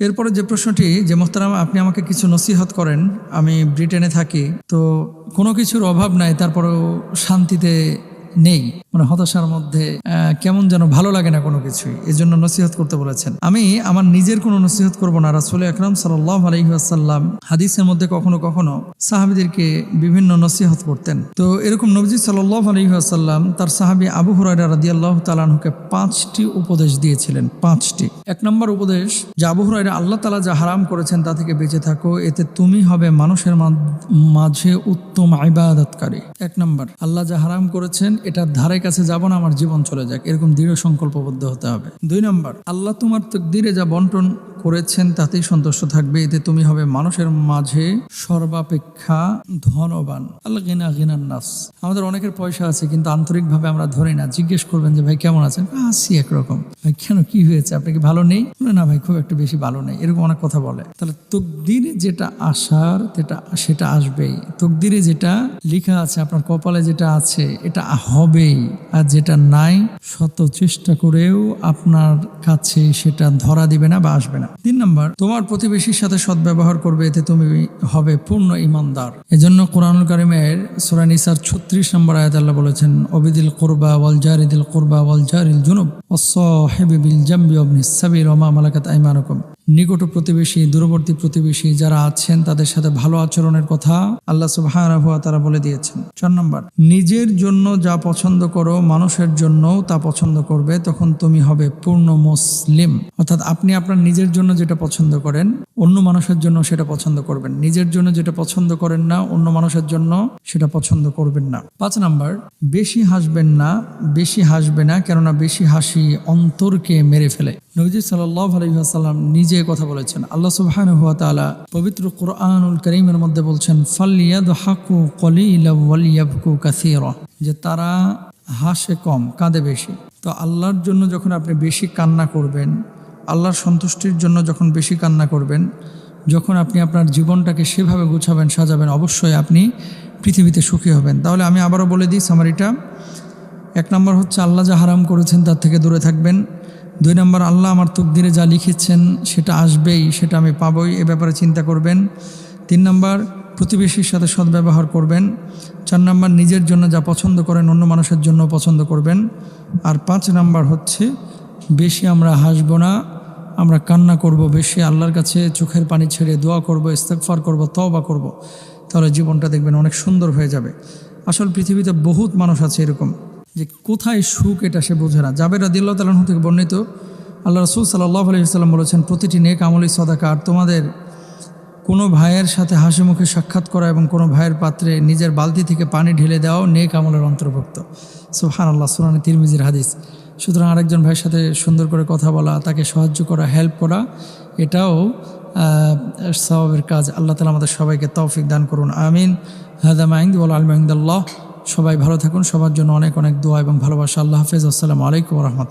এরপরে যে প্রশ্নটি যে, মোহতারাম, আপনি আমাকে কিছু নসিহত করেন, আমি ব্রিটেনে থাকি। তো কোনো কিছুর অভাব নাই, তারপরেও শান্তিতে নেই। মানে হতাশার মধ্যে কেমন যেন ভালো লাগে না কোনো কিছুই। এই জন্য নসিহত করতে বলেছেন। আমি আমার নিজের কোনো নসিহত করব না। রাসুল আকরাম সাল্লাহ আলহিহাসাল্লাম হাদিসের মধ্যে কখনো কখনো সাহাবিদেরকে বিভিন্ন নসিহত করতেন। তো এরকম নবজি সাল্লাহ আলহিহাসাল্লাম তার সাহাবি আবু হুরাইরা রাদিয়াল্লাহ তালানহুকে পাঁচটি উপদেশ দিয়েছিলেন। পাঁচটি। এক নম্বর উপদেশ, যে আবু হুরাইরা আল্লাহ তালা যা হারাম করেছেন তা থেকে বেঁচে থাকো, এতে তুমি হবে মানুষের মাঝে উত্তম ইবাদতকারী। এক নম্বর, আল্লাহ যা হারাম করেছেন এটার ধারে কাছে যাব না, আমার জীবন চলে যাক। এরকম দৃঢ় সংকল্পবদ্ধ হতে হবে। দুই নম্বর, আল্লাহ তোমার তকদিরে যা বন্টন করেছেন, তাতেই সন্তুষ্ট থাকবে। এতে তুমি হবে মানুষের মাঝে সর্বাপেক্ষা ধনবান। আল্লাহ গিনা গিনার নাস আমাদের অনেকের পয়সা আছে, কিন্তু আন্তরিকভাবে আমরা ধরি না। জিজ্ঞেস করবেন যে, ভাই, কেমন আছেন? আছি একরকম। ভাই, কেন? কি হয়েছে? আপনি কি ভালো নেই? না, ভাই, খুব একটু বেশি ভালো নেই। এরকম অনেক কথা বলে। তাহলে তকদিরে যেটা আসার, যেটা, সেটা আসবেই। তকদিরে যেটা লেখা আছে, আপনার কপালে যেটা আছে, এটা হবেই। আর যেটা নাই, শত চেষ্টা করেও আপনার কাছে সেটা ধরা দিবে না বা আসবে না। তিন নম্বর, তোমার প্রতিবেশীর সাথে সদ্ব্যবহার করবে, এতে তুমি হবে পূর্ণ ইমানদার। এজন্য কোরআনুল কারিমের সুরানিসার ছত্রিশ নম্বর আয়াত আল্লাহ বলেছেন, অবিদিল কোরবা ওয়াল জারিদিল কোরবা ওয়াল জারিল জুনুব অসহেবি বিল জাম্বি অবনি সাবির ওমা মালাকাত আইমানুকুম। নিকট প্রতিবেশী, দূরবর্তী প্রতিবেশী যারা আছেন, তাদের সাথে ভালো আচরণের কথা আল্লাহ সুবহানাহু ওয়া তাআলা বলে দিয়েছেন। চার নম্বর, নিজের জন্য যা পছন্দ করো, মানুষের জন্যও তা পছন্দ করবে, তখন তুমি হবে পূর্ণ মুসলিম। অর্থাৎ আপনি আপনার নিজের জন্য যেটা পছন্দ করেন, অন্য মানুষের জন্য সেটা পছন্দ করবেন। নিজের জন্য যেটা পছন্দ করেন না, অন্য মানুষের জন্য সেটা পছন্দ করবেন না। পাঁচ নাম্বার, বেশি হাসবেন না, বেশি হাসবে না, কেননা বেশি হাসি অন্তরকে মেরে ফেলে। নবজি সাল্লাহ আলহিহাসাল্লাম নিজে কথা বলেছেন। আল্লাহ সুবহান হুয়া তাআলা পবিত্র কোরআনুল করিমের মধ্যে বলছেন ফালিয়াদ হাকু কলিলা ওয়ালিয়াবকু কাসীরা। যে তারা হাসে কম, কাঁদে বেশি। তো আল্লাহর জন্য যখন আপনি বেশি কান্না করবেন, আল্লাহর সন্তুষ্টির জন্য যখন বেশি কান্না করবেন, যখন আপনি আপনার জীবনটাকে সেভাবে গুছাবেন, সাজাবেন, অবশ্যই আপনি পৃথিবীতে সুখী হবেন। তাহলে আমি আবারও বলে দিই সামারিটা এক নম্বর হচ্ছে, আল্লাহ যা হারাম করেছেন তার থেকে দূরে থাকবেন। দুই নম্বর, আল্লাহ আমার তকদিরে যা লিখেছেন সেটা আসবেই, সেটা আমি পাবই, এ ব্যাপারে চিন্তা করবেন। তিন নম্বর, প্রতিবেশীর সাথে সদ্ব্যবহার করবেন। চার নম্বর, নিজের জন্য যা পছন্দ করেন অন্য মানুষের জন্য পছন্দ করবেন। আর পাঁচ নম্বর হচ্ছে, বেশি আমরা হাসবো না, আমরা কান্না করব বেশি, আল্লাহর কাছে চোখের পানি ছেড়ে দোয়া করব ইস্তেকফার করব, তওবা করব। তাহলে জীবনটা দেখবেন অনেক সুন্দর হয়ে যাবে। আসল পৃথিবীতে বহুত মানুষ আছে এরকম। যে কোথায় সুখ এটা সে বোঝে না। জাবের আদিল্লাহ তালাহ থেকে বর্ণিত, আল্লাহ রসুল সাল্লাহ আলহিহাল্লাম বলেছেন, প্রতিটি নেক আমলি সদাকা। আর তোমাদের কোনো ভাইয়ের সাথে হাসি মুখে সাক্ষাৎ করা এবং কোনো ভাইয়ের পাত্রে নিজের বালতি থেকে পানি ঢেলে দেওয়াও নেক আমলের অন্তর্ভুক্ত। সুহান আল্লাহ সুরানি তিরমিজির হাদিস। সুতরাং আরেকজন ভাইয়ের সাথে সুন্দর করে কথা বলা, তাকে সাহায্য করা, হেল্প করা, এটাও সবাবের কাজ। আল্লাহ তালা আমাদের সবাইকে তৌফিক দান করুন। আমিন। আইন্দ বল আলমাইন্দাল্লাহ সবাই ভালো থাকুন। সবার জন্য অনেক অনেক দোয়া এবং ভালোবাসা। আল্লাহ হাফেজ। আসসালামু আলাইকুম রহমতুল্লাহ।